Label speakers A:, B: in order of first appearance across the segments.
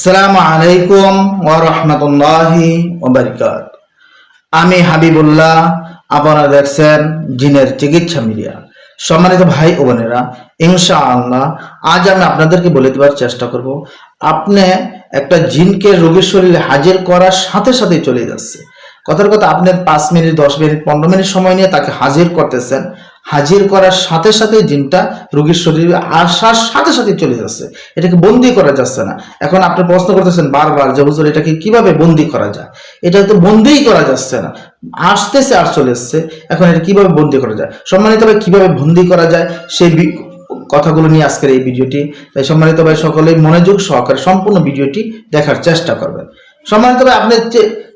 A: সালাম আলাইকুম ওয়া রাহমাতুল্লাহি ওয়া বারাকাত আমি হাবিবুল্লাহ, আপনারা দেখছেন জিনের চিকিৎসা মিডিয়া। সম্মানিত ভাই ও বোনেরা, ইনশাআল্লাহ আজ আমি আপনাদেরকে বলে দেওয়ার চেষ্টা করব, আপনি একটা জিনকে রোগীর শরীরে হাজির করার সাথে সাথে চলে যাচ্ছে। কথার কথা, আপনি পাঁচ মিনিট, দশ মিনিট, পনেরো মিনিট সময় নিয়ে তাকে হাজির করতেছেন হাজির করার সাথে সাথে জিনটা রোগীর শরীরে আসার সাথে সাথে চলে যাচ্ছে। এটাকে বন্দি করা যাচ্ছে না। এখন আপনি প্রশ্ন করতেছেন বারবার যে, হুজুর, এটাকে কীভাবে বন্দি করা যায়? এটা তো বন্দিই করা যাচ্ছে না। আসতেছে, আর চলে এসছে। এখন এটা কীভাবে বন্দি করা যায়? সম্মানিত ভাই, কীভাবে বন্দি করা যায়? সেই কথাগুলো নিয়ে আজকের এই ভিডিওটি। তাই সম্মানিত ভাই, সকলেই মনোযোগ সহকারে সম্পূর্ণ ভিডিওটি দেখার চেষ্টা করবেন। সম্মানিত ভাই, আপনি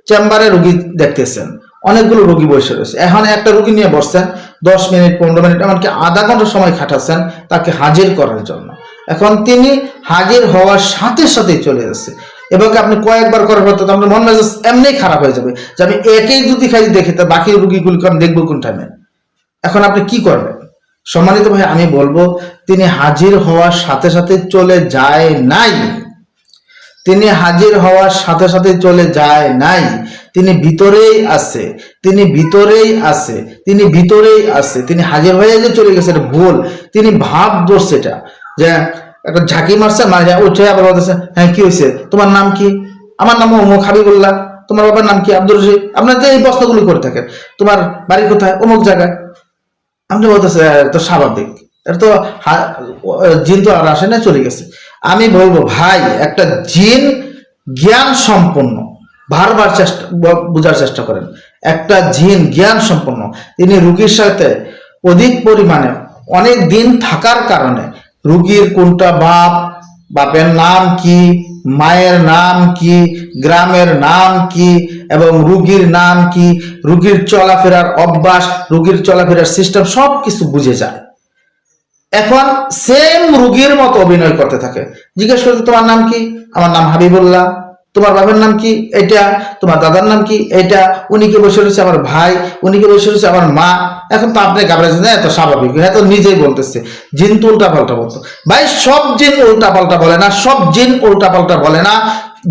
A: চেম্বারে রোগী দেখতেছেন অনেকগুলো রোগী বসে রয়েছে। এখন একটা রোগী নিয়ে বসছেন, দশ মিনিট, পনেরো মিনিট, এমনকি আধা ঘণ্টা সময় খাটাচ্ছেন তাকে হাজির করার জন্য। এখন তিনি হাজির হওয়ার সাথে সাথেই চলে যাচ্ছে। এবং আপনি কয়েকবার করার পর তো আপনার মন মেজাজ এমনি খারাপ হয়ে যাবে যে আমি একেই যদি খাই, দেখি তা বাকি রুগীগুলি কারণ দেখব কোন টাইমে এখন আপনি কি করবেন? সম্মানিত ভাই, আমি বলব, তিনি হাজির হওয়ার সাথে সাথে চলে যায় নাই। তিনি হাজির হওয়ার সাথে সাথে চলে যায় নাই। তিনি ভিতরেই আছে, তিনি ভিতরেই আছে, তিনি ভিতরেই আছে, তিনি হাজির হয়ে যে চলে গেছে, এটা ভুল। তিনি ভাব ধরছে এটা, যে একটা ঝাঁকি মারছে মারে উঠে আবার বলতেছে হ্যাঁ কি হয়েছে? তোমার নাম কি? আমার নাম অমুক হাবিবুল্লাহ তোমার বাবার নাম কি আব্দুল রশিদ? আপনার যে এই প্রশ্নগুলো করে থাকেন, তোমার বাড়ি কোথায়? অমুক জায়গায়। আপনি বলতেছে "এটা তো স্বাভাবিক, এটা তো জিন তো আর আসে না চলে গেছে। আমি বলব, ভাই, একটা জিন জ্ঞান সম্পন্ন, বারবার চেষ্টা বোঝার চেষ্টা করেন। একটা জিন জ্ঞান সম্পন্ন, তিনি রুগীর সাথে অধিক পরিমাণে, অনেক দিন থাকার কারণে, রুগীর কোনটা বাপ, বাপের নাম কি, মায়ের নাম কি, গ্রামের নাম কি, এবং রুগীর নাম কি, রুগীর চলাফেরার অভ্যাস, রুগীর চলাফেরার সিস্টেম সব কিছু বুঝে যায়। এখন সেম রুগীর মতো অভিনয় করতে থাকে। জিজ্ঞেস করতে, তোমার নাম কি? আমার নাম হাবিবুল্লাহ। তোমার বাবার নাম কি? এটা তোমার দাদার নাম কি? এটা উনি কে বসে রয়েছে আমার ভাই? উনি কে বসে রয়েছে আমার মা? এখন তো আপনি ঘাবড়াচ্ছেন না এত স্বাভাবিক। হ্যাঁ তো নিজেই বলতেছে, জিন তো উল্টা পাল্টা বলতো। ভাই, সব জিন উল্টা পাল্টা বলে না, সব জিন উল্টা পাল্টা বলে না।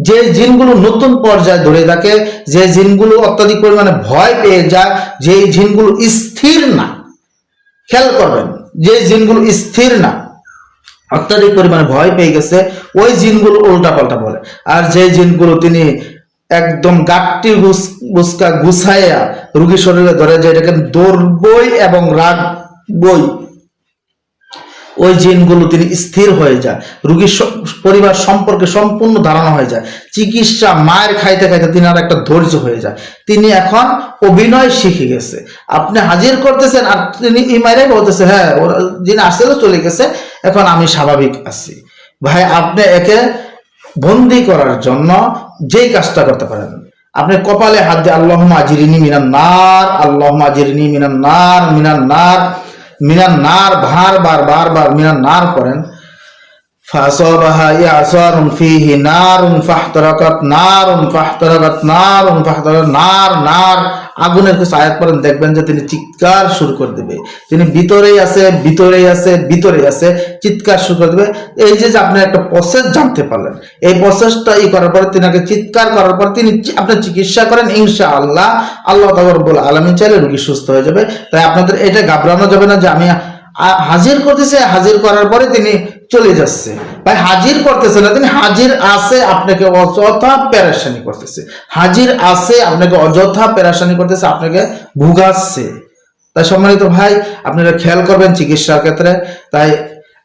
A: যে জিনগুলো নতুন পর্যায়ে ধরে থাকে, যে জিনগুলো অত্যাধিক পরিমাণে ভয় পেয়ে যায় যে জিনগুলো স্থির না। খেয়াল করবেন যে জিনগুলো স্থির না, অত্যাধিক পরিমাণে ভয় পেয়ে গেছে, ওই জিনগুলো উল্টা পাল্টা বলে। আর যে জিনগুলো তিনি একদম গাটটি গুস- গুসকা গুছায়া রুগী শরীরে ধরে যে এটাকে দৌড়বই এবং রাখবই ওই জিনগুলো তিনি স্থির হয়ে যায়। রুগীর পরিবার সম্পর্কে সম্পূর্ণ ধারণা হয়ে যায়। চিকিৎসা মায়ের খাইতে খাইতে তিনি আর একটা ধৈর্য হয়ে যায়। তিনি এখন অভিনয় শিখে গেছে। আপনি হাজির করতেছেন আর তিনি ইমাইরাই বলতেছে হ্যাঁ ওরা যিনি আসছিল চলে গেছে, এখন আমি স্বাভাবিক আছি। ভাই, আপনি একে বন্দি করার জন্য যেই কাজটা করতে পারেন। আপনি কপালে হাত দিয়ে আল্লাহ আজিরিনি মিনান নার আল্লাহ আজিরিনি মিনান নার মিনান নার মিনান নার বার বার বার বার মিনার নার করেন فأصابها إعصار فيه نار فاحترقت نار فاحترقت نار فاحترقت نار নার আগুনের কিছু আয়াত পড়েন দেখবেন যে তিনি চিৎকার শুরু করে দেবে তিনি ভিতরেই আছে ভিতরেই আছে ভিতরেই আছে চিৎকার শুরু করে দেবে এই যে যে আপনি একটা প্রসেস জানতে পারলেন এই প্রসেসটা ই করার পরে তিনাকে চিৎকার করার পর তিনি চি- আপনার চিকিৎসা করেন ইনশা আল্লাহ আল্লাহ তাবরবুল আলমী চাইলে রুগী সুস্থ হয়ে যাবে তাই আপনাদের এটা ঘাবড়ানো যাবে না যে আমি আ- হাজির করতেছে, হাজির করার পরে তিনি চলে যাচ্ছে। ভাই, হাজির করতেছে না, তিনি হাজির আছে, আপনাকে অযথা প্যারাসানি করতেছে। হাজির আছে, আপনাকে অযথা প্যারাসানি করতেছে, আপনাকে ভুগাচ্ছে। তাই সম্মানিত ভাই, আপনারা খেয়াল করবেন চিকিৎসার ক্ষেত্রে। তাই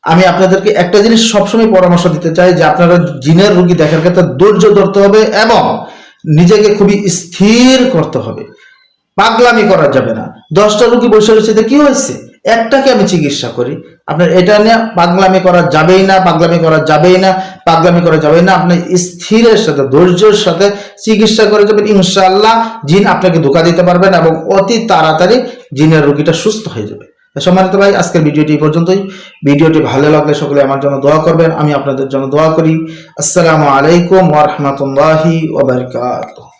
A: আমি আপনাদেরকে একটা জিনিস সবসময় পরামর্শ দিতে চাই, যে আপনারা জিনের রুগী দেখার ক্ষেত্রে ধৈর্য ধরতে হবে এবং নিজেকে খুবই স্থির করতে হবে। পাগলামি করা যাবে না। দশটা রুগী বসে রয়েছে কি হয়েছে? একটাকে আমি চিকিৎসা করি। আপনার এটা নিয়ে পাগলামি করা যাবেই না, পাগলামি করা যাবেই না, পাগলামি করা যাবেই না। আপনি স্থিরের সাথে, ধৈর্যের সাথে চিকিৎসা করে যাবেন। ইনশাআল্লাহ জিন আপনাকে ধোকা দিতে পারবেন এবং অতি তাড়াতাড়ি জিনের রোগীটা সুস্থ হয়ে যাবে। সম্মানিত ভাই, আজকের ভিডিওটি এই পর্যন্তই। ভিডিওটি ভালো লাগলে সকলে আমার জন্য দোয়া করবেন। আমি আপনাদের জন্য দোয়া করি। আসসালামু আলাইকুম ওয়া রাহমাতুল্লাহি ওয়া বারাকাতুহু।